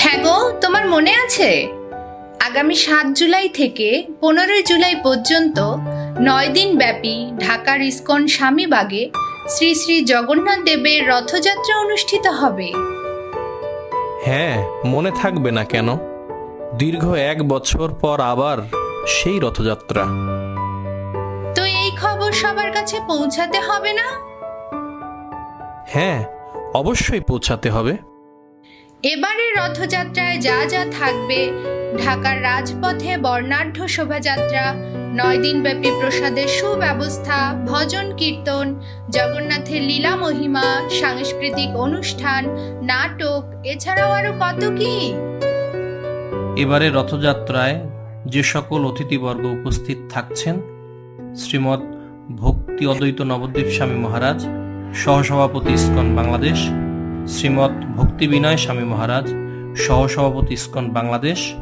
হ্যাঁ গো তোমার মনে আছে? আগামী সাত জুলাই থেকে পনেরোই জুলাই পর্যন্ত নয় দিন ব্যাপী ঢাকার ইস্কন স্বামীবাগে শ্রী শ্রী জগন্নাথ দেবের রথযাত্রা অনুষ্ঠিত হবে। হ্যাঁ মনে থাকবে না কেন? দীর্ঘ এক বছর পর আবার সেই রথযাত্রা। তো এই খবর সবার কাছে পৌঁছাতে হবে না? হ্যাঁ অবশ্যই পৌঁছাতে হবে। এবারের রথযাত্রায় যা যা থাকবে, ঢাকার রাজপথে বর্ণাঢ্য শোভাযাত্রা নয় দিনব্যাপী প্রসাদের সুব্যবস্থা, ভজন কীর্তন, জগন্নাথের লীলা মহিমা, সাংস্কৃতিক অনুষ্ঠান, নাটক, এছাড়াও আরও কত কি? এবারে রথযাত্রায় যে সকল অতিথিবর্গ উপস্থিত থাকছেন শ্রীমৎ ভক্তি অদ্বৈত নবদ্বীপ স্বামী মহারাজ, সহসভাপতি ইস্কন বাংলাদেশ শ্রীমৎ ভক্তি বিনয় স্বামী মহারাজ, সহসভাপতি ইস্কন বাংলাদেশ,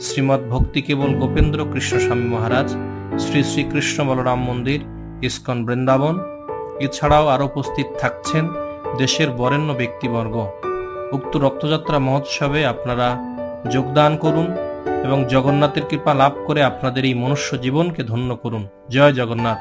শ্রীমৎ ভক্তি কেবল গোপেন্দ্র কৃষ্ণ স্বামী মহারাজ, শ্রী শ্রীকৃষ্ণ বলরাম মন্দির, ইস্কন বৃন্দাবন। এছাড়াও আরও উপস্থিত থাকছেন দেশের বরেণ্য ব্যক্তিবর্গ। উক্ত রথযাত্রা মহোৎসবে আপনারা যোগদান করুন এবং জগন্নাথের কৃপা লাভ করে আপনাদের এই মনুষ্য জীবনকে ধন্য করুন। জয় জগন্নাথ।